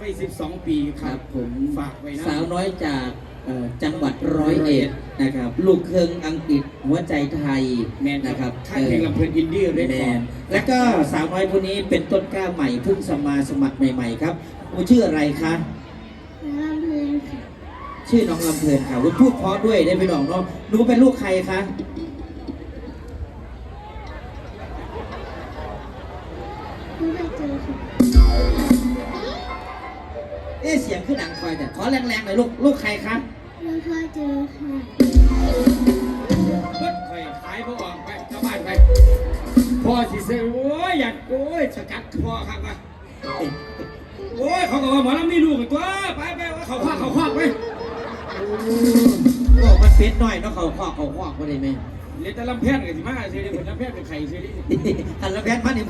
ไป12 ปีคครัรับบผมฝากไว้นะ สาวน้อยจากเอ่อจังหวัดร้อยเอ็ดนะครับ ลูกเครื่องอังกฤษหัวใจไทยแมนนะครับค่ายเพลงลำเพลินอินดี้เรคแมคอร์นดแล้วก็สาวน้อยคนนี้เป็นต้นกล้าใหม่เพิ่งสมาสมัครใหม่ๆครับหนูชื่ออะไรคะ น้ำเพลินค่ะชื่อน้องลำเพลินค่ะรู้พูดเพราะด้วยได้ไปน้องเนาะหนูเป็นลูกใครคะ ไม่ได้เจอค่ะเอ๊ะเสียงขึ้นหนังคอยแต่ขอแรงๆหน่อยลูกลูกใครคะไม่ค่อยเจอค่ะเพิ่นคอยขายพ่อออกไปชาวบ้านไปพ่อสิเซโอ้ยอยากโอ้ยสกัดพ่อครับว่าโอ้ยเขาก็ว่าหมอลำมีลูกอีกตัวไปไปว่าเขาคว้าเขาคว้าไปบอกมันเป็ดหน่อยเนาะเขาขอกเขาขอกก็ได้ไหมเรียนแต่ลำแพทย์กันสิมาเสียดิคนลำแพทย์เป็นใครเสียดิอันละแพทย์มาเนี่ย